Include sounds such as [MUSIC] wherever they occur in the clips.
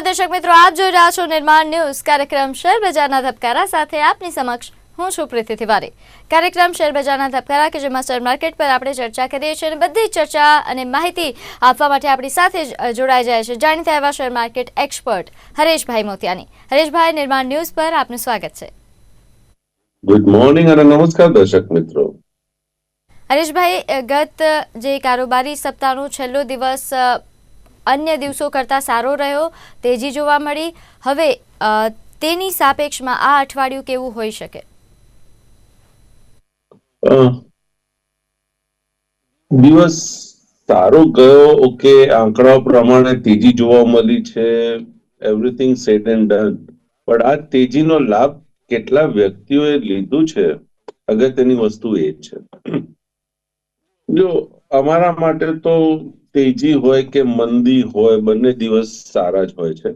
નમસ્કાર દર્શક મિત્રો આપ જોઈ રહ્યા છો નિર્માણ ન્યૂઝ. કાર્યક્રમ શેર બજારના ધબકારા સાથે આપની સમક્ષ હું છું પ્રીતિ તિવારી. કાર્યક્રમ શેર બજારના ધબકારા કે જેમાં શેર માર્કેટ પર આપણે ચર્ચા કરીએ છીએ અને બધી ચર્ચા અને માહિતી આપવા માટે આપણી સાથે જોડાઈ જાય છે જાણીતા એવા શેર માર્કેટ એક્સપર્ટ હરેશભાઈ મોતિયાની. હરેશભાઈ નિર્માણ ન્યૂઝ પર આપનું સ્વાગત છે. ગુડ મોર્નિંગ અને નમસ્કાર દર્શક મિત્રો. હરેશભાઈ ગત જે કારોબારી સપ્તાહનો છેલ્લો દિવસ અન્ય દિવસો કરતાં સારો રહ્યો, તેજી જોવા મળી. હવે તેની સાપેક્ષમાં આ અઠવાડિયું કેવું હોઈ શકે? દિવસ સારો ગયો, ઓકે આંકડાઓ પ્રમાણે તેજી જોવા મળી છે એવરીથિંગ સેટ એન્ડ ડન પણ આ તેજીનો લાભ કેટલા વ્યક્તિઓએ લીધું છે, અગત્યની વસ્તુ એ જ છે. જો અમારા માટે તો તેજી હોય કે મંદી હોય, બંને દિવસ સારા જ હોય છે.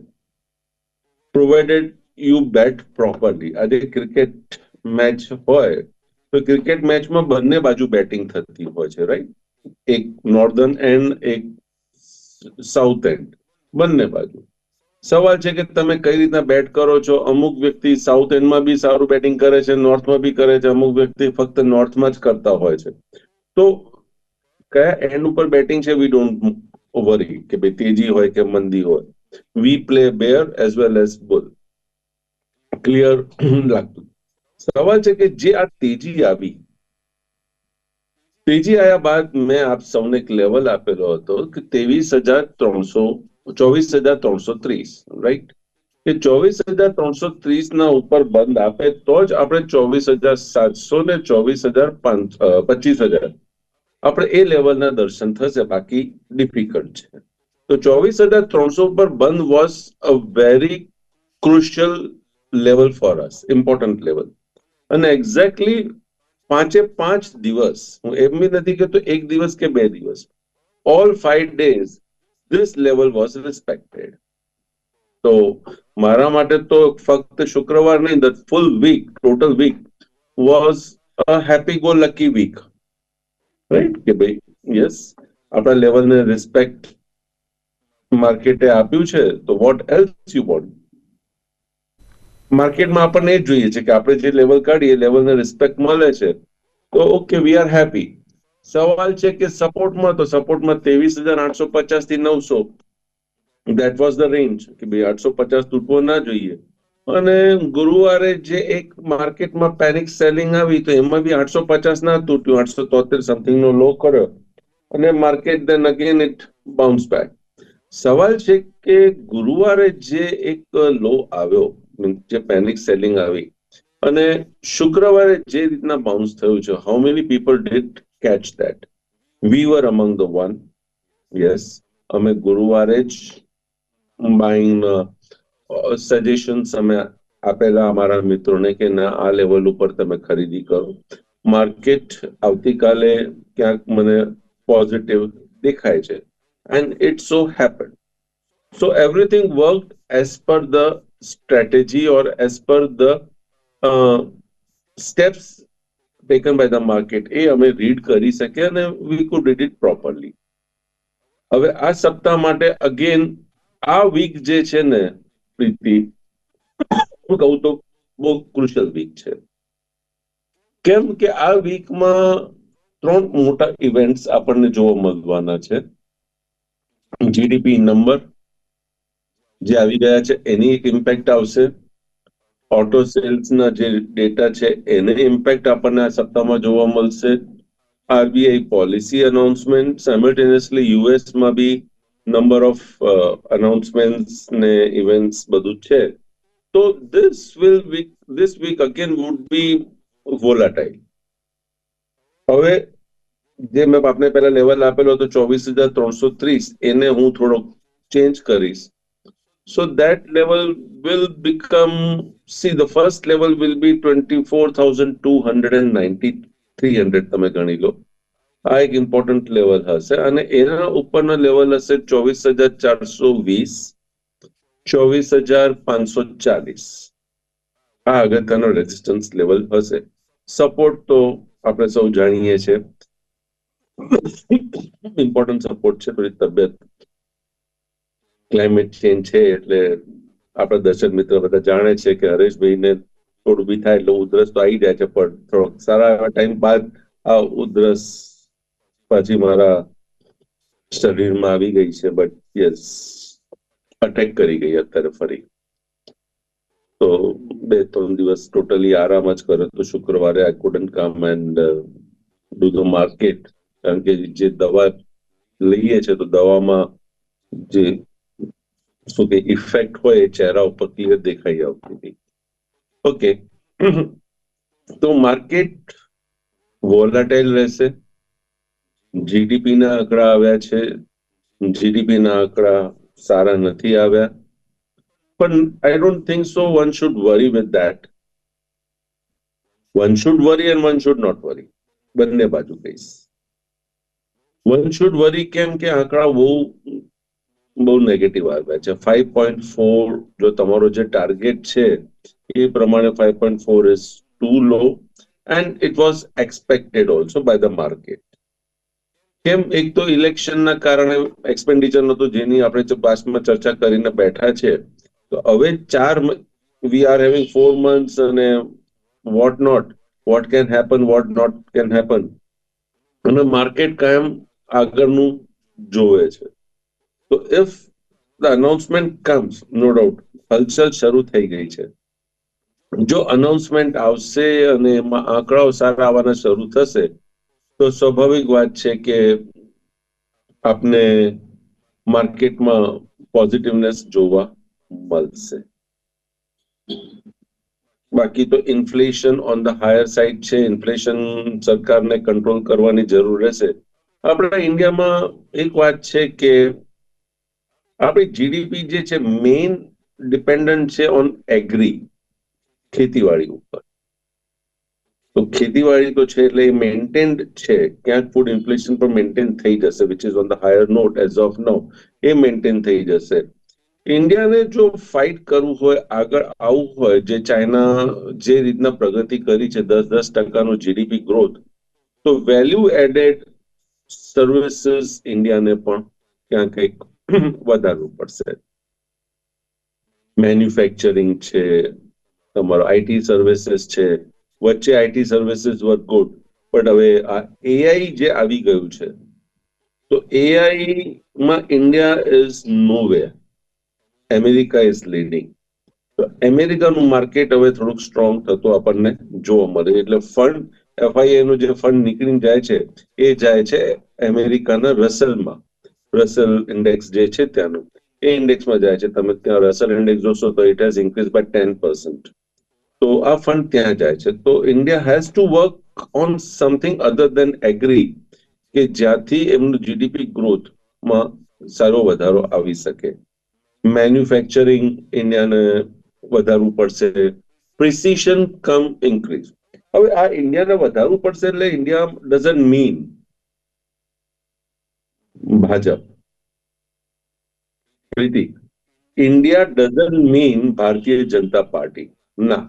પ્રોવાઇડેડ યુ બેટ પ્રોપરલી આજે ક્રિકેટ મેચ હોય, તો ક્રિકેટ મેચમાં બંને બાજુ બેટિંગ થતી હોય છે રાઈટ એક નોર્ધન એન્ડ એક સાઉથ એન્ડ બંને બાજુ. સવાલ છે કે તમે કઈ રીતના બેટ કરો છો? અમુક વ્યક્તિ સાઉથ એન્ડમાં બી સારું બેટિંગ કરે છે નોર્થમાં બી કરે છે. અમુક વ્યક્તિ ફક્ત નોર્થમાં જ કરતા હોય છે. તો કયા એન્ડ ઉપર બેટિંગ છે વી ડોન્ટ વરી કે ભાઈ તેજી હોય કે મંદી હોય. We play bear as well as bull clear લાગતું. સવાલ છે કે જે આ તેજી આવી, તેજી આવ્યા બાદ મેં આપ સૌને એક લેવલ આપેલો હતો કે ત્રેવીસ હજાર ત્રણસો, ચોવીસ હજાર ત્રણસો ત્રીસ રાઈટ કે ચોવીસ હજાર ત્રણસો ત્રીસ ના ઉપર બંધ આપે તો જ આપણે ચોવીસ હજાર સાતસો ને ચોવીસ હજાર પચીસ હજાર આપણે એ લેવલના દર્શન થશે, બાકી ડિફિકલ્ટ છે. તો ચોવીસ હજાર ત્રણસો પર બંધ was a very crucial level for us important level અને એક્ઝેક્ટલી પાંચે પાંચ દિવસ, હું એમ બી નથી કહેતો એક દિવસ કે બે દિવસ. All five days this level was respected તો મારા માટે તો ફક્ત શુક્રવાર નહીં the full week total week was a happy go lucky week right કે ભાઈ યસ આપણા લેવલને રિસ્પેક્ટ માર્કેટે આપ્યું છે, તો વોટ એલ્સ યુ વોન્ટ માર્કેટમાં આપણને એ જોઈએ છે કે આપણે જે લેવલ કાઢીએ લેવલને રિસ્પેક્ટ મળે છે. તો ઓકે વી આર હેપી સવાલ છે કે સપોર્ટમાં, તો સપોર્ટમાં ત્રેવીસ હજાર આઠસો પચાસથી નવસો. દેટ વોઝ ધ રેન્જ કે ભાઈ આઠસો પચાસ તૂટવો ના જોઈએ. અને ગુરુવારે જે એક માર્કેટમાં પેનિક સેલિંગ આવી તો એમાં બી આઠસો પચાસ ના તૂટ્યું, આઠસો તોતેર સમથિંગ નો લો કર્યો. અને market then again it bounce back સવાલ છે કે ગુરુવારે જે એક લો આવ્યો જે પેનિક સેલિંગ આવી અને શુક્રવારે જે રીતના બાઉન્સ થયું છે how many people did catch that we were among the one yes અમે ગુરુવારે જ બાઇંગ સજેશન્સ અમે આપેલા અમારા મિત્રોને કે ના આ લેવલ ઉપર તમે ખરીદી કરો. માર્કેટ આવતીકાલે ક્યાંક મને પોઝિટિવ દેખાય છે. And it so happen so everything work as per the strategy or as the uh, steps taken by the market. એ અમે રીડ કરી શકીએ અને we could read it properly હવે આ સપ્તાહ માટે અગેન આ વીક જે છે ને પ્રીતિ. હું કહું તો બહુ ક્રુશિયલ વીક છે. કેમ કે આ વીકમાં ત્રણ મોટા ઇવેન્ટ્સ આપણને જોવા મળવાના છે. જીડીપી નંબર જે આવી ગયા છે, એની એક ઇમ્પેક્ટ આવશે. ઓટો સેલ્સના જે ડેટા છે, એને ઇમ્પેક્ટ આપણને આ સપ્તાહમાં જોવા મળશે. આરબીઆઈ પોલિસી અનાઉન્સમેન્ટ સાયમલ્ટેનિયસલી યુએસમાં બી નંબર ઓફ અનાઉન્સમેન્ટ્સ ને ઇવેન્ટ્સ બધું છે. તો this will week this week again would be volatile હવે જે મેં આપને પહેલા લેવલ આપેલો હતો ચોવીસ હજાર ત્રણસો ત્રીસ એને હું થોડો ચેન્જ કરીશ. So that level will become, see, the first level will be 24,290, 300 તમે ગણી લો. આ એક ઇમ્પોર્ટન્ટ લેવલ હશે અને એના ઉપરનો લેવલ હશે ચોવીસ હજાર ચારસો વીસ, ચોવીસ હજાર પાંચસો ચાલીસ. આ અગત્યનો રેઝિસ્ટન્સ લેવલ હશે. સપોર્ટ તો આપણે સૌ જાણીએ છીએ. ઇમ્પોર્ટન્ટ સપોર્ટ છે થોડી તબિયત ક્લાઇમેટ ચેન્જ છે, એટલે આપણા દર્શક મિત્ર બધા જાણે છે કે હરેશભાઈને થોડું બી થાય એટલે ઉધરસ તો આવી જાય છે, પણ થોડોક સારા એવા ટાઈમ બાદ આ ઉધરસ પાછી મારા શરીરમાં આવી ગઈ છે બટ યસ અટેક કરી ગઈ અત્યારે ફરી. તો બે, ત્રણ દિવસ ટોટલી આરામ જ કર્યો તો શુક્રવારે I couldn't come and do the market કારણ કે જે દવા લઈએ છે, તો દવામાં જે શું કે ઇફેક્ટ હોય એ ચહેરા ઉપર ક્લિયર દેખાઈ આવતી હતી. ઓકે [CLEARS THROAT] તો માર્કેટ વોલાટાઇલ રહેશે. જીડીપી ના આંકડા આવ્યા છે. જીડીપી ના આંકડા સારા નથી આવ્યા. પણ I don't think so one should worry with that one should worry and one should not worry બંને બાજુ કહીશ. વન શુડ વરી કેમ કે આંકડા બહુ બહુ નેગેટિવ આવ્યા છે. ફાઈવ પોઈન્ટ ફોર જો તમારો જે ટાર્ગેટ છે, એ પ્રમાણે five point four is too low and it was expected also by the market કેમ? એક તો ઇલેક્શનના કારણે એક્સપેન્ડિચર નતું જેની આપણે પાસ્ટમાં ચર્ચા કરીને બેઠા છે. તો હવે ચાર we are having four months અને what not what can happen what not can happen અને માર્કેટ કાયમ આગળનું જોવે છે. તો if the announcement comes no doubt હલચલ શરૂ થઈ ગઈ છે. જો અનાઉન્સમેન્ટ આવશે અને એમાં આંકડાઓ સારા આવવાના શરૂ થશે તો સ્વાભાવિક વાત છે કે આપને માર્કેટમાં પોઝિટિવનેસ જોવા મળશે. બાકી તો inflation on the higher side છે, ઇન્ફ્લેશન સરકારને કંટ્રોલ કરવાની જરૂર રહેશે. આપણા ઇન્ડિયામાં એક વાત છે કે આપણી જીડીપી જે છે મેઇન ડિપેન્ડન્ટ છે ઓન એગ્રી ખેતીવાડી ઉપર. તો ખેતીવાડી તો છે એટલે એ મેન્ટેન્ડ છે. ક્યાંક ફૂડ ઇન્ફ્લેશન પણ મેન્ટેન થઈ જશે which is on the higher not as of now A maintain થઈ જશે. ઇન્ડિયાને જો ફાઇટ કરવું હોય, આગળ આવવું હોય, જે ચાઇના જે રીતના પ્રગતિ કરી છે, દસ દસ ટકાનો જીડીપી ગ્રોથ તો વેલ્યુ એડેડ સર્વિસીસ ઇન્ડિયાને પણ ક્યાં કંઈક વધારવું પડશે. મેન્યુફેક્ચરિંગ છે, તમારો આઈટી સર્વિસીસ છે વચ્ચે આઈટી સર્વિસીસ વર ગુડ પણ હવે આ એઆઈ જે આવી ગયું છે, તો એઆઈ માં India is no America is leading તો અમેરિકાનું માર્કેટ હવે થોડુંક સ્ટ્રોંગ થતું આપણને જોવા મળે. એટલે ફંડ એફઆઈઆઈ નું જે ફંડ નીકળી જાય છે, એ જાય છે અમેરિકાના રસેલમાં રસેલ ઇન્ડેક્સ જે છે ત્યાંનું. એ ઇન્ડેક્સમાં જાય છે. તમે ત્યાં રસેલ ઇન્ડેક્સ જોશો તો it has increase by ten percent તો આ ફંડ ત્યાં જાય છે. તો India has to work on something other than agri કે જ્યાંથી એમનું જીડીપી ગ્રોથમાં સારો વધારો આવી શકે. મેન્યુફેક્ચરિંગ ઇન્ડિયાને વધારવું પડશે. પ્રિસિશન કમ ઇન્ક્રીઝ હવે આ ઇન્ડિયાને વધારવું પડશે એટલે India doesn't mean Bhajap. Preeti India doesn't mean Bharatiya Janata Party. ના.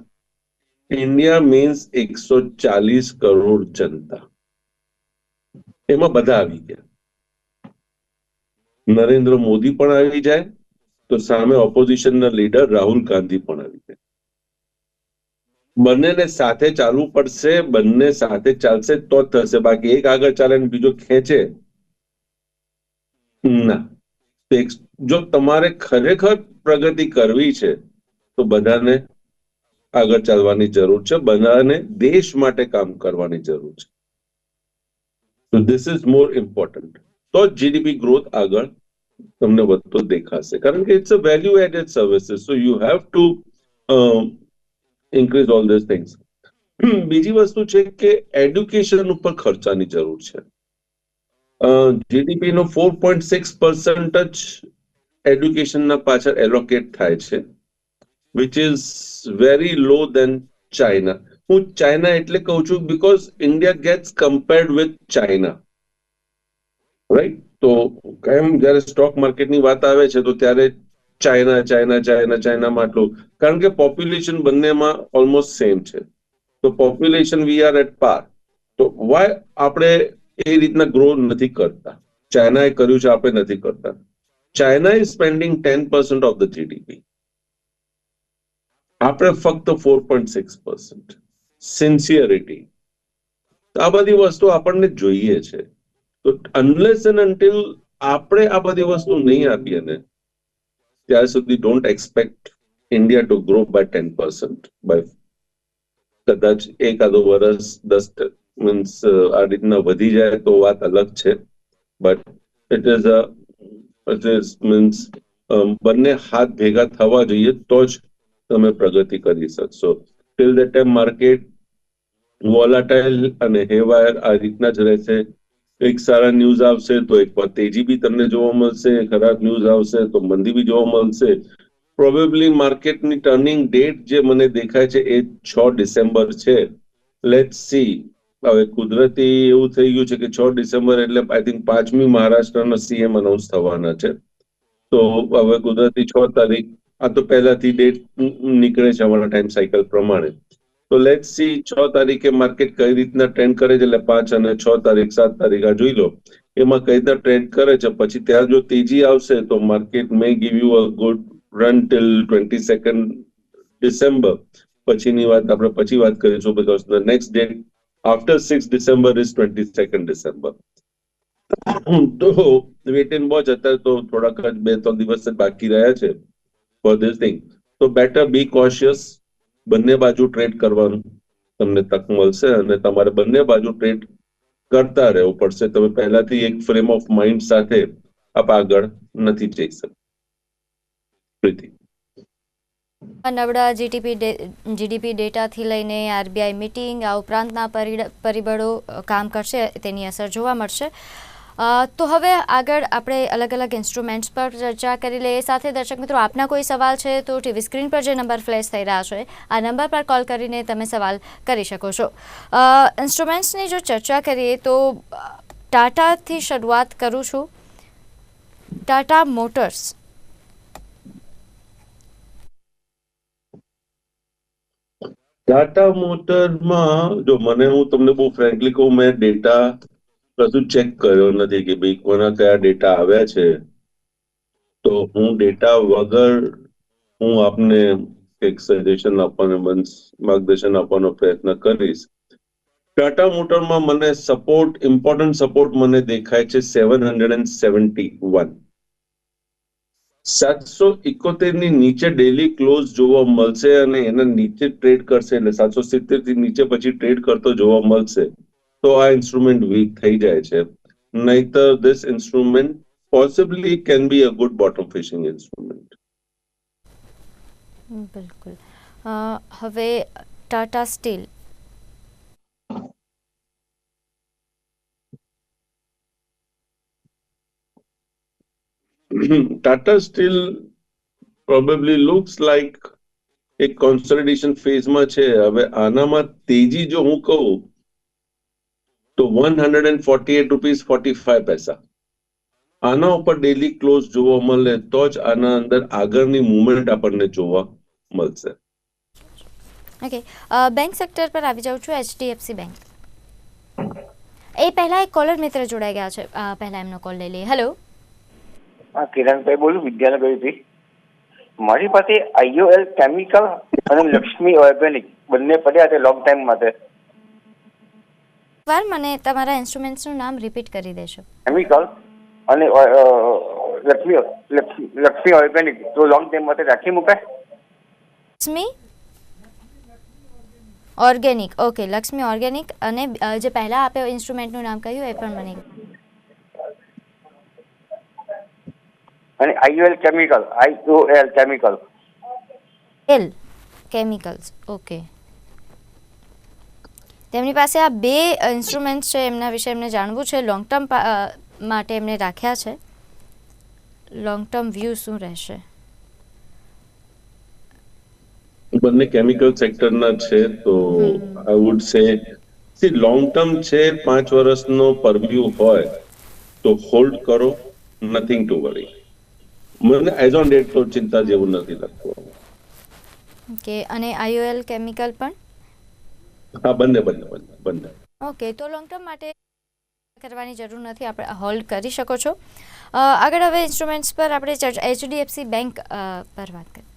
ઇન્ડિયા મીન્સ એકસો ચાલીસ કરોડ જનતા એમાં બધા આવી ગયા નરેન્દ્ર મોદી પણ આવી જાય તો સામે ઓપોઝિશનના લીડર રાહુલ ગાંધી પણ આવી જાય બંનેને સાથે ચાલવું પડશે બંને સાથે ચાલશે તો જ થશે બાકી એક આગળ ચાલે ને બીજો ખેંચે ના જો તમારે ખરેખર પ્રગતિ કરવી છે તો બધાને આગળ ચાલવાની જરૂર છે. બધાને દેશ માટે કામ કરવાની જરૂર છે. તો ધીસ ઇઝ મોર ઇમ્પોર્ટન્ટ તો જીડીપી ગ્રોથ આગળ તમને વધતો દેખાશે. કારણ કે it's a value added services so you have to increase all this things બીજી વસ્તુ છે કે એડ્યુકેશન ઉપર ખર્ચાની જરૂર છે. જીડીપી નો ફોર પોઈન્ટ સિક્સ પર્સન્ટ જ એડ્યુકેશનના પાછળ એલોકેટ થાય છે. Which is very low than China હું ચાઇના એટલે કહું છું because India gets compared with China right તો કેમ જયારે સ્ટોક માર્કેટની વાત આવે છે, તો ત્યારે ચાઇના ચાઇના ચાઇના ચાઇનામાં આટલું. કારણ કે પોપ્યુલેશન બંનેમાં ઓલમોસ્ટ સેમ છે. તો પોપ્યુલેશન વી આર એટ પાર તો વાય આપણે એ રીતના ગ્રો નથી કરતા? ચાઇનાએ કર્યું છે, આપણે નથી કરતા. China is spending ten percent of the GDP આપણે ફક્ત four point six percent sincerity આ બધી વસ્તુ આપણને જોઈએ છે. તો અનલેસ એન્ડ અન્ટિલ આપણે આ બધી વસ્તુ નહીં આપીએ ને ત્યાર સુધી don't expect India to grow by ten percent by કદાચ એકાદો વર્ષ દસ મીન્સ આ રીતના વધી જાય તો વાત અલગ છે. But it is a it is means બંને હાથ ભેગા થવા જોઈએ તો જ તમે પ્રગતિ કરી શકશો. Till the time market volatile અને હેવાયર આ રીતના જ રહેશે. એક સારા ન્યૂઝ આવશે તો એક તેજી બી તમને જોવા મળશે, ખરાબ ન્યૂઝ આવશે તો મંદી બી જોવા મળશે. પ્રોબેબલી માર્કેટની ટર્નિંગ ડેટ જે મને દેખાય છે એ છ ડિસેમ્બર છે. લેટ સી હવે કુદરતી એવું થઈ ગયું છે કે છ ડિસેમ્બર એટલે આઈ થિંક પાંચમી મહારાષ્ટ્રના સીએમ અનાઉન્સ થવાના છે. તો હવે કુદરતી છ તારીખ આ તો પહેલાથી ડેટ નીકળે છે અમારા ટાઈમ સાયકલ પ્રમાણે. તો લેટ સી છ તારીખે માર્કેટ કઈ રીતના ટ્રેન્ડ કરે છે, એટલે પાંચ અને છ તારીખ, સાત તારીખ આ જોઈ લો. એમાં કઈ રીતના ટ્રેન્ડ કરે છે, પછી ત્યાં જો તેજી આવશે, તો market may give you a good run till twenty second December પછીની વાત આપણે પછી વાત કરીશું because the next date after six December is twenty second December તો વેટ એન્ડ વોચ અત્યારે તો થોડાક જ બે, ત્રણ દિવસ જ બાકી રહ્યા છે. ફોર ધીસ થિંગ તો બેટર બી કોશિયસ બંને બાજુ ટ્રેડ કરવાનું તમને તક મળશે અને તમારે બંને બાજુ ટ્રેડ કરતા રહેવું પડશે. તમે પહેલાથી એક ફ્રેમ ઓફ માઇન્ડ સાથે આપ આગળ નથી જઈ શકતા. પ્રીતિ. નબળા જીડીપી જીડીપી ડેટાથી લઈને આરબીઆઈ મીટિંગ આ ઉપરાંતના પરિબળો કામ કરશે તેની અસર જોવા મળશે. તો હવે આગળ આપણે અલગ અલગ ઇન્સ્ટ્રુમેન્ટ્સ પર ચર્ચા કરી લઈએ. સાથે દર્શક મિત્રો, આપના કોઈ સવાલ છે તો ટીવી સ્ક્રીન પર જે નંબર ફ્લેશ થઈ રહ્યા છે, આ નંબર પર કોલ કરીને તમે સવાલ કરી શકો છો. ઇન્સ્ટ્રુમેન્ટ્સની જો ચર્ચા કરીએ તો, ટાટાથી શરૂઆત કરું છું. ટાટા મોટર્સ. ટાટા મોટરમાં જો મને હું તમને બહુ ફ્રેન્કલી કહું, મેં ડેટા કશું ચેક કર્યો નથી કે ભાઈ કોના કયા ડેટા આવ્યા છે. તો હું ડેટા વગર હું આપને એક સજેશન આપવાનો માર્ગદર્શન આપવાનો પ્રયત્ન કરીશ. ટાટા મોટરમાં મને સપોર્ટ ઇમ્પોર્ટન્ટ સપોર્ટ મને દેખાય છે seven hundred and seventy one સાતસો ઇકોતેરની નીચે ડેલી ક્લોઝ જોવા મળશે અને એના નીચે ટ્રેડ કરશે, એટલે સાતસો સિત્તેરથી નીચે પછી ટ્રેડ કરતો જોવા મળશે. તો આ ઇન્સ્ટ્રુમેન્ટ વીક થઈ જાય છે. નહીતર this instrument possibly can be a good bottom fishing instrument બિલકુલ. હવે Tata steel. Tata steel probably looks like એક કોન્સોલિડેશન ફેઝમાં છે. હવે આનામાં તેજી જો હું કહું તો one hundred and forty eight rupees forty five paise આના ઉપર ડેલી ક્લોઝ જોવા મળે તો જ આના અંદર આગળની મુવમેન્ટ આપણને જોવા મળશે. ઓકે બેંક સેક્ટર પર આવી જાઉં છું એચડીએફસી બેંક એ પહેલા એક કોલર મિત્ર જોડાઈ ગયા છે. પહેલા એમનો કોલ લઈ લઈએ. હેલો હા કિરણભાઈ બોલું વિદ્યાનગરથી. મારી પાસે આઈઓએલ કેમિકલ અને લક્ષ્મી ઓર્ગેનિક બંને પડ્યા છે લોંગ ટાઈમ માટે. વાર મને તમારા ઇન્સ્ટ્રુમેન્ટ્સનું નામ રિપીટ કરી દેશો. કેમિકલ અને લક્ષ્મી લક્ષ્મી ઓર્ગેનિક તો લોંગ ટાઈમ માટે રાખી મૂકે? Laxmi organic okay Laxmi organic અને જે પહેલા આપે ઇન્સ્ટ્રુમેન્ટનું નામ કહ્યું એ પણ મને અને IUL chemical IOL chemical L chemicals okay. તેમની પાસે આ બે ઇન્સ્ટ્રુમેન્ટ્સ છે એમના વિશે એમને જાણવું છે. લોંગ ટર્મ માટે એમને રાખ્યા છે. લોંગ ટર્મ વ્યૂ શું રહેશે? બંને કેમિકલ સેક્ટરના છે તો I would say see long term છે પાંચ વર્ષનો પરવ્યુ હોય તો હોલ્ડ કરો નથિંગ ટુ વરી મને એઝ ઓન ડેટ તો ચિંતા જેવું નથી લાગતું. ઓકે અને આઈઓએલ કેમિકલ પણ? હા બંને બંને બંને ઓકે તો લોંગ ટર્મ માટે કરવાની જરૂર નથી આપણે હોલ્ડ કરી શકો છો. આગળ હવે ઇન્સ્ટ્રુમેન્ટ્સ પર આપણે એચડીએફસી બેંક પર વાત કરીએ.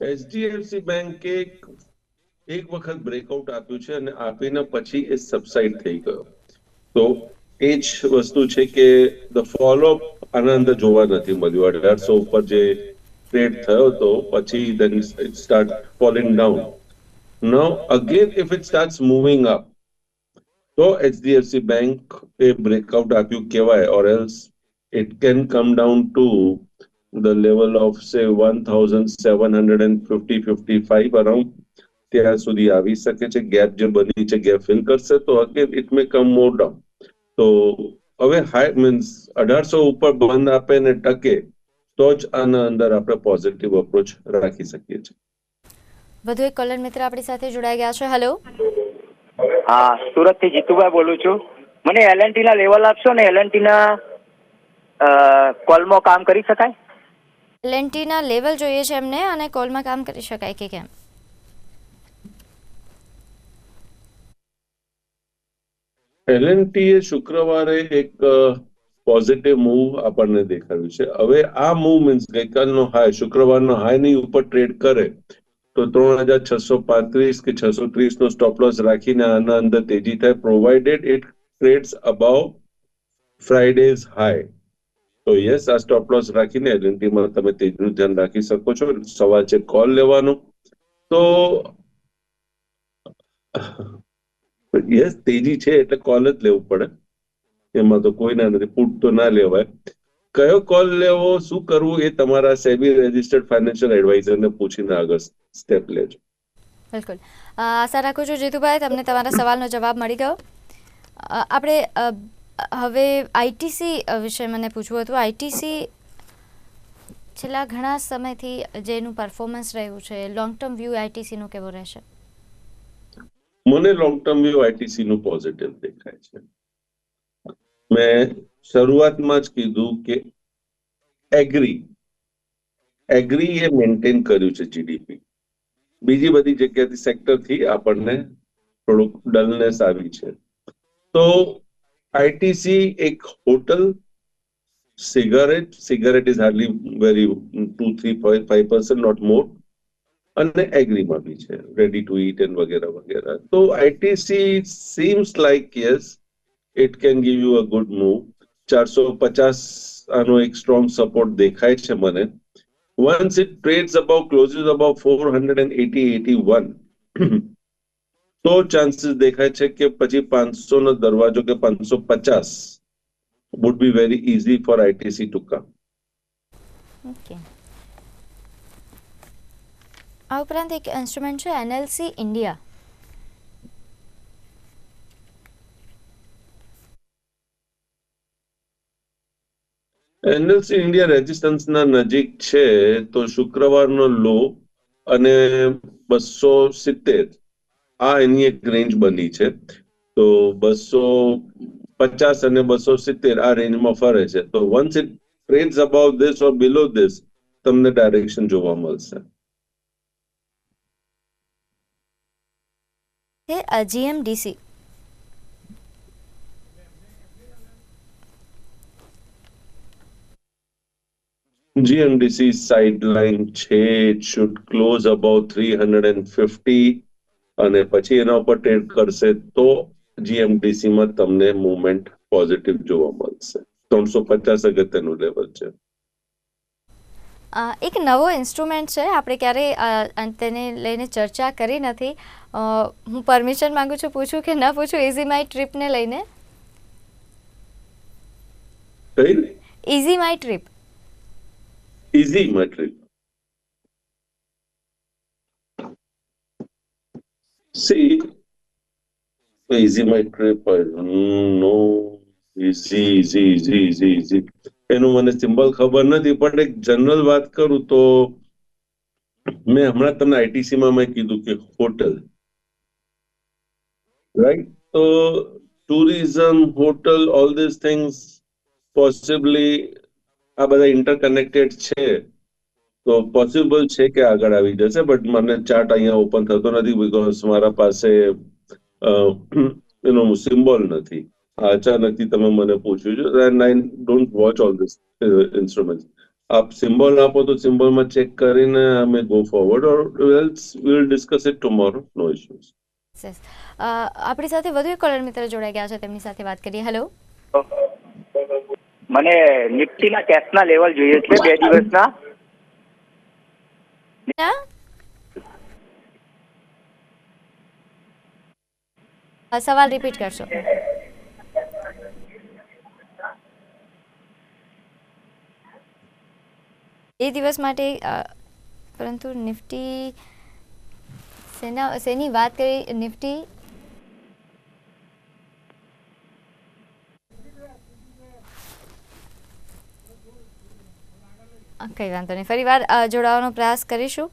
એચડીએફસી બેંકે એક એક વખત બ્રેકઆઉટ આપ્યું છે અને આપીને પછી એ સબસાઇડ થઈ ગયો. તો એ જ વસ્તુ છે કે ધ ફોલો આના અંદર જોવા નથી મળ્યું. અઢારસો ઉપર જે ટ્રેડ થયો તો પછી then it start falling down. Now, again, if it starts moving up, તો એચડીએફસી બેંક એ બ્રેકઆઉટ આપ્યું કહેવાય, or else it can come down to the level of, say 1750 55 around ત્યાં સુધી આવી શકે છે. ગેપ જે બની છે ગેપ ફિલ કરશે, તો again it may come more down તો હવે હાઈ મીન્સ અઢારસો ઉપર બંધ આપે ને ટકે તો જ આના અંદર આપણે પોઝિટિવ અપ્રોચ રાખી શકીએ છીએ. વધુ એક કોલર મિત્ર આપણી સાથે જોડાઈ ગયા છે. હેલો હા સુરતથી જીતુભાઈ બોલું છું. મને એલએનટી ના લેવલ આપશો ને? એલએનટી ના કોલમાં કામ કરી શકાય? એલએનટીના લેવલ જોઈએ છે એમને અને કોલમાં કામ કરી શકાય કે કેમ? એલએનટી એ શુક્રવારે એક પોઝિટિવ મૂવ આપણને દેખાડ્યું છે. હવે આ મૂવ મીન્સ ગઈકાલનો હાઈ શુક્રવારનો હાઈની ઉપર ટ્રેડ કરે, તો ત્રણ હજાર છસો પાંત્રીસ કે છસો ત્રીસ નો સ્ટોપ લોસ રાખીને આના અંદર તેજી થાય provided it trades above Friday's high તો યસ આ સ્ટોપ લોસ રાખીને એલએનટીમાં તમે તેજનું ધ્યાન રાખી શકો છો. સવાલ છે કોલ લેવાનો. તો યસ તેજી છે એટલે કોલ જ લેવું પડે. એમાં તો કોઈ ના નથી પુટ તો ના લેવાય. કયો કોલ લેવો શું કરવું એ તમારા સેબી રેજિસ્ટર્ડ ફાઇનાન્શિયલ એડવાઇઝરને પૂછીને આગળ સ્ટેપ લેજો. બિલકુલ. આશા રાખું છું જીતુભાઈ તમને તમારા સવાલનો જવાબ મળી ગયો. આપણે હવે આઈટીસી વિશે મને પૂછવું હતું. આઈટીસી છેલ્લા ઘણા સમયથી જેનું પરફોર્મન્સ રહ્યું છે લોંગ ટર્મ વ્યૂ આઈટીસીનું કેવો રહેશે? મને લોંગ ટર્મ વ્યૂ આઈટીસી નું પોઝિટિવ દેખાય છે. મેં શરૂઆતમાં જ કીધું કે એગ્રી એગ્રી એ મેન્ટેન કર્યું છે જીડીપી બીજી બધી જગ્યાથી સેક્ટરથી આપણને થોડુંક ડલનેસ આવી છે. તો આઈટીસી એક hotel cigarette cigarette is hardly very two three five percent not more અને એગ્રીમાં બી છે. રેડી ટુ ઇટ એન્ડ વગેરે વગેરે. તો ITC seems like yes it can give you a good move ચારસો પચાસ આનો એક સ્ટ્રોંગ સપોર્ટ દેખાય છે મને. Once it trades about closes about four hundred and eighty eighty one તો ચાન્સીસ દેખાય છે કે પછી પાંચસો નો દરવાજો કે પાંચસો પચાસ would be very easy for ITC to okay આ ઉપરાંત એક ઇન્સ્ટ્રુમેન્ટ છે એનએલસી ઇન્ડિયા એનએલસી ઇન્ડિયા રેઝિસ્ટન્સના નજીક છે તો શુક્રવારનો લો અને બસો સિત્તેર. આ એની એક રેન્જ બની છે. તો બસો પચાસ અને બસો સિત્તેર આ રેન્જમાં ફરે છે. તો once it trades about this or below this તમને ડાયરેક્શન જોવા મળશે. છે જીએમડીસી GMDC sideline છે it should close about 350 અને પછી એના ઉપર ટ્રેડ કરશે તો GMDC માં તમને મૂવમેન્ટ પોઝિટિવ જોવા મળશે. ત્રણસો પચાસ અગત્યનું લેવલ છે. એક નવો ઇન્સ્ટ્રુમેન્ટ છે આપણે ક્યારેય તેને લઈને ચર્ચા કરી નથી. હું પરમિશન માંગુ છું પૂછું કે ન પૂછું ઇઝી માય ટ્રીપને લઈને? Easy my trip easy See, easy material metric no easy easy easy easy easy એનું મને સિમ્બલ ખબર નથી પણ એક જનરલ વાત કરું તો મેં હમણાં તમને આઈટીસીમાં મેં કીધું કે હોટલ રાઈટ તો tourism hotel all this things possibly આ બધા ઇન્ટરકનેક્ટેડ છે. તો પોસિબલ છે કે આગળ આવી જશે બટ મને ચાર્ટ અહીંયા ઓપન થતો નથી બીકોઝ મારા પાસે એનો સિમ્બોલ નથી. અચાનકથી તમે મને પૂછ્યું છો and I don't watch all this instrument આપ સિમ્બોલ આપો તો સિમ્બોલમાં ચેક કરીને અમે go forward or else will discuss it tomorrow no issues. આપણી સાથે વધુ એક કોલર મિત્ર જોડાઈ ગયા છે તેમની સાથે વાત કરીએ. હેલો મને નિફ્ટીના કેશના લેવલ જોઈએ છે બે દિવસના. સવાલ રિપીટ કરશો. એ દિવસ માટે પરંતુ નિફ્ટી શેના શેની વાત કરી, નિફ્ટી કંઈ વાંધો નહીં. ફરી વાર જોડાવાનો પ્રયાસ કરીશું.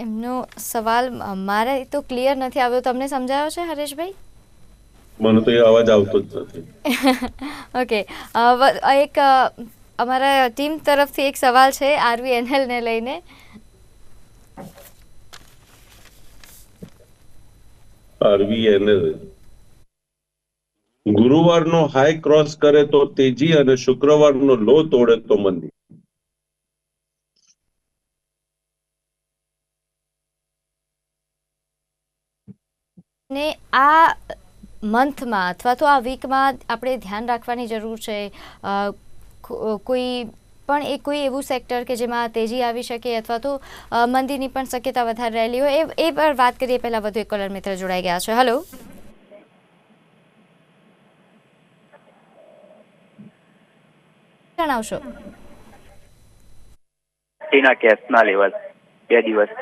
એમનો સવાલ મારે તો ક્લિયર નથી આવ્યો. તમને સમજાયો છે હરેશભાઈ? મને તો એ અવાજ આવતો જ નથી. [LAUGHS] ઓકે એક અમારા ટીમ તરફથી એક સવાલ છે આરવીએનએલ ને લઈને. આરવીએનએલ ગુરુવારનો હાઈ ક્રોસ કરે તો તેજી અને શુક્રવારનો લો તોડે તો મંદી. ને આ મંથમાં અથવા તો આ વીકમાં આપણે ધ્યાન રાખવાની જરૂર છે કોઈ પણ એ કોઈ એવું સેક્ટર કે જેમાં તેજી આવી શકે અથવા તો મંદીની પણ શક્યતા વધારે રહેલી હોય, એ એ પર વાત કરીએ. પહેલાં વધુ એક કોલર મિત્ર જોડાઈ ગયા છે. હલો જણાવશો? નિફ્ટીના કેશના લેવલ. બે દિવસ.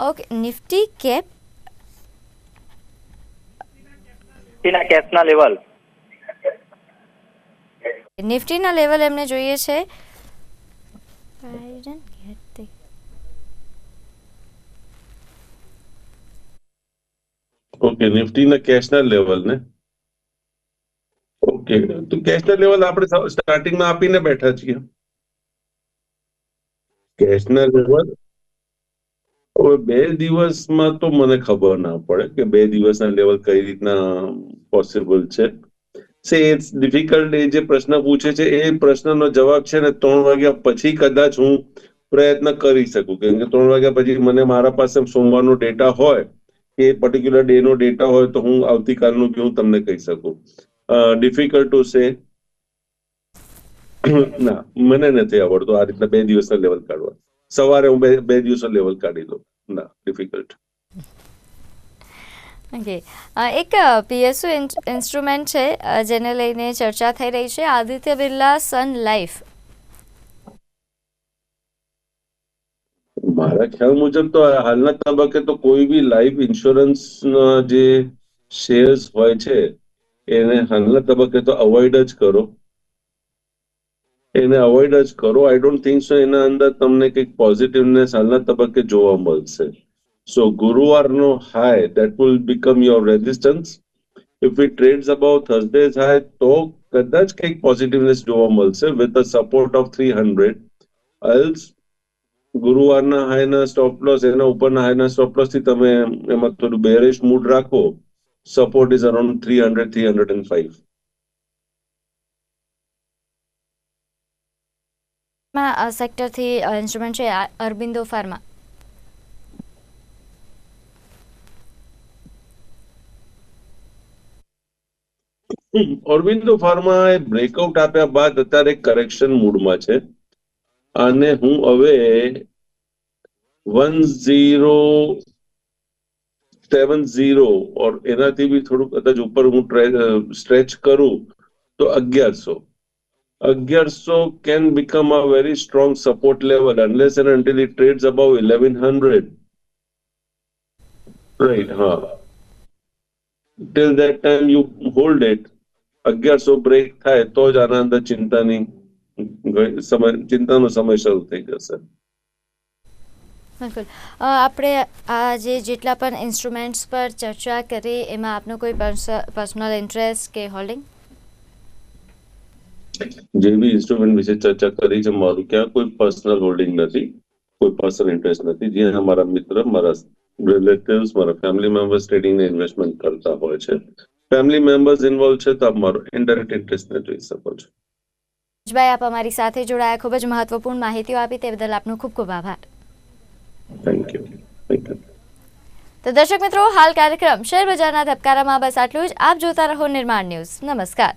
Okay Nifty cap? નિફ્ટીના કેશના લેવલ. નિફ્ટીના લેવલ એમને જોઈએ છે. ઓકે નિફ્ટી ઓકે નિફ્ટીના કેશના લેવલ ને ઓકે તો કેશના લેવલ આપણે સ્ટાર્ટિંગમાં આપીને બેઠા છીએ. કેશના લેવલ? હવે બે દિવસમાં તો મને ખબર ના પડે કે બે દિવસના લેવલ કઈ રીતના પોસિબલ છે. સે ઇટ્સ ડિફિકલ્ટ એ જે પ્રશ્ન પૂછે છે, એ પ્રશ્નનો જવાબ છે ને ત્રણ વાગ્યા પછી કદાચ હું પ્રયત્ન કરી શકું. કેમ કે ત્રણ વાગ્યા પછી મને મારા પાસે સોમવારનો ડેટા હોય, કે પર્ટિક્યુલર ડે નો ડેટા હોય તો હું આવતીકાલનું કે હું તમને કહી શકું. ડિફિકલ્ટ ટુ સે ના મને નથી આવડતું આ રીતના બે દિવસના લેવલ કાઢવા. સવારે હું બે બે દિવસનો લેવલ કાઢી દઉં. ના ડિફિકલ્ટ ઓકે એક પીએસયુ ઇન્સ્ટ્રુમેન્ટ છે જેને લઈને ચર્ચા થઈ રહી છે આદિત્ય બિરલા સન લાઈફ મારા ખ્યાલ મુજબ તો હાલના તબક્કે તો કોઈ બી લાઈફ ઇન્સ્યોરન્સ જે શેર્સ હોય છે એને હાલના તબક્કે તો અવોઇડ જ કરો. એને અવોઇડ જ કરો. આઈ ડોન્ટ થિંક સો એના અંદર તમને કંઈક પોઝિટિવનેસ હાલના તબક્કે જોવા મળશે. So ગુરુવારનો high that will become your resistance if it trades about Thursday's high તો કદાચ કંઈક પોઝિટિવનેસ જોવા મળશે with the support of three hundred અલ્સ ગુરુવારના હાઈના સ્ટોપ લોસ એના ઉપરના હાઈના સ્ટોપ લોસથી તમે એમાં થોડું બેરિશ મૂડ રાખો. Support is around three hundred three hundred and ફાઈવમાં સેક્ટરથી ઇન્સ્ટ્રુમેન્ટ છે અરબિંદો ફાર્મા. અરવિંદો ફાર્મા એ બ્રેકઆઉટ આપ્યા બાદ અત્યારે કરેક્શન મૂડમાં છે. અને હું હવે one zero seven zero or એનાથી બી થોડું કદાચ ઉપર હું સ્ટ્રેચ કરું, તો અગિયારસો. અગિયારસો can become a very strong support level unless and until it trades about eleven hundred right હા till that time you hold it અગિયારસો બ્રેક થાય તો જ આના અંદર ચિંતાની, સમય, ચિંતાનો સમય શરૂ થઈ જશે. બિલકુલ. આપણે આ જે જેટલા પણ ઇન્સ્ટ્રુમેન્ટ્સ પર ચર્ચા કરી એમાં આપનો કોઈ પર્સનલ ઇન્ટરેસ્ટ કે હોલ્ડિંગ જે બી ઇન્સ્ટ્રુમેન્ટ વિશે ચર્ચા કરી છે મારું ક્યાં કોઈ પર્સનલ હોલ્ડિંગ નથી કોઈ પર્સનલ ઇન્ટરેસ્ટ નથી જે મારા મિત્ર મારા રિલેટિવ્સ મારા ફેમિલી મેમ્બર્સ ટ્રેડિંગ ઇન્વેસ્ટમેન્ટ કરતા હોય છે. ફેમિલી મેમ્બર્સ ઇન્વોલ્વ છે તો આપ મારો ઇન્ડાયરેક્ટ ઇન્ટરેસ્ટ ને જોઈ શકો છો. ભાઈ આપ અમારી સાથે જોડાયા. ખૂબ જ મહત્વપૂર્ણ માહિતીઓ આપી તે બદલ આપનો ખૂબ ખૂબ આભાર. થેન્ક યુ તો દર્શક મિત્રો, હાલ કાર્યક્રમ શેર બજારના ધબકારામાં બસ આટલું જ. આપ જોતા રહો નિર્માણ ન્યૂઝ. નમસ્કાર.